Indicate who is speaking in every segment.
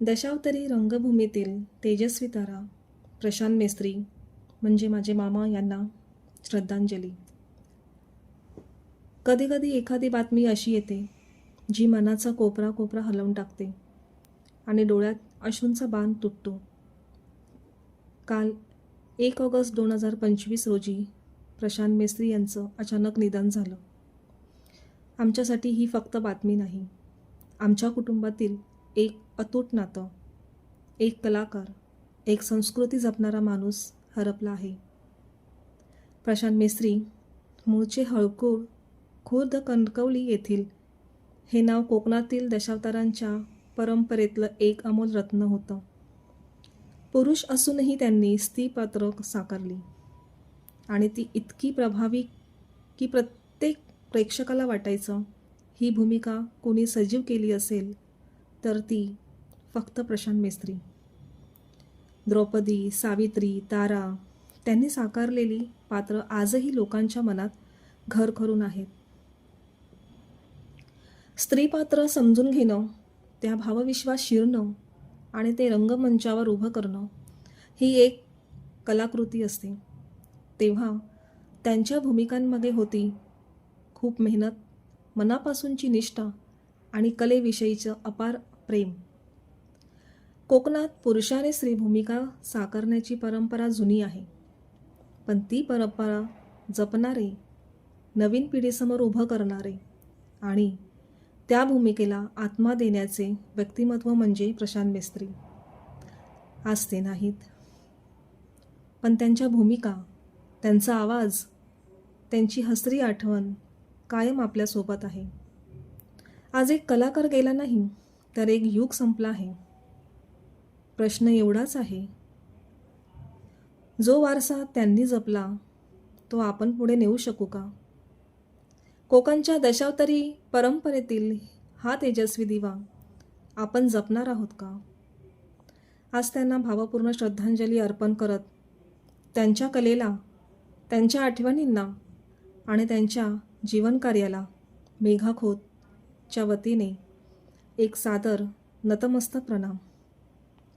Speaker 1: दशावतरी रंगभूमीतील तेजस्वी तारा प्रशांत मेस्त्री म्हणजे माझे मामा यांना श्रद्धांजली. कधीकधी एखादी बातमी अशी येते जी मनाचा कोपरा कोपरा हलवून टाकते आणि डोळ्यात अश्रूंचा बाण तुटतो. काल एक ऑगस्ट दोन हजार पंचवीस रोजी प्रशांत मेस्त्री यांचं अचानक निधन झालं. आमच्यासाठी ही फक्त बातमी नाही आमच्या कुटुंबातील एक अतूट नातं. एक कलाकार एक संस्कृती जपणारा माणूस हरपला आहे. प्रशांत मिस्त्री मूळचे हळकूळ खुर्द कणकवली येथील हे नाव कोकणातील दशावतारांच्या परंपरेतलं एक अमोल रत्न होतं. पुरुष असूनही त्यांनी स्त्रीपात्र साकारली. आणि ती इतकी प्रभावी की प्रत्येक प्रेक्षकाला वाटायचं ही भूमिका कोणी सजीव केली असेल तर ती फक्त प्रशांत मेस्त्री. द्रौपदी सावित्री तारा त्यांनी साकारलेली पात्र आजही लोकांच्या मनात घर करून आहेत. स्त्रीपात्र समजून घेणं त्या भावविश्वास शिरणं आणि ते रंगमंचावर उभं करणं ही एक कलाकृती असते. तेव्हा त्यांच्या भूमिकांमध्ये होती खूप मेहनत मनापासूनची निष्ठा आणि कलेविषयीचं अपार प्रेम. कोकणात पुरुषाने स्त्री भूमिका साकारण्याची परंपरा जुनी आहे. पण ती परंपरा जपणारे नवीन पिढीसमोर उभं करणारे आणि त्या भूमिकेला आत्मा देण्याचे व्यक्तिमत्व म्हणजे प्रशांत मिस्त्री. आज ते नाहीत. पण त्यांच्या भूमिका त्यांचा आवाज त्यांची हसरी आठवण कायम आपल्यासोबत आहे. आज एक कलाकार गेला नाही तर एक युग संपला आहे. प्रश्न एवढाच आहे. जो वारसा त्यांनी जपला तो आपण पुढे नेऊ शकू का? कोकणच्या दशावतरी परंपरेतील हा तेजस्वी दिवा आपण जपणार आहोत का? आज त्यांना भावपूर्ण श्रद्धांजली अर्पण करत त्यांच्या कलेला त्यांच्या आठवणींना आणि त्यांच्या जीवनकार्याला मेघाखोतच्या वतीने एक सादर नतमस्तक प्रणाम.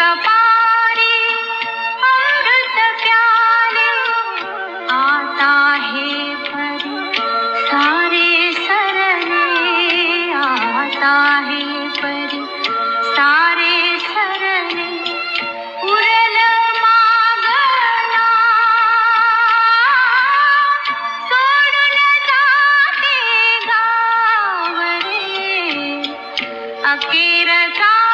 Speaker 2: कपारी। अमृत प्याले आता हे வீரதா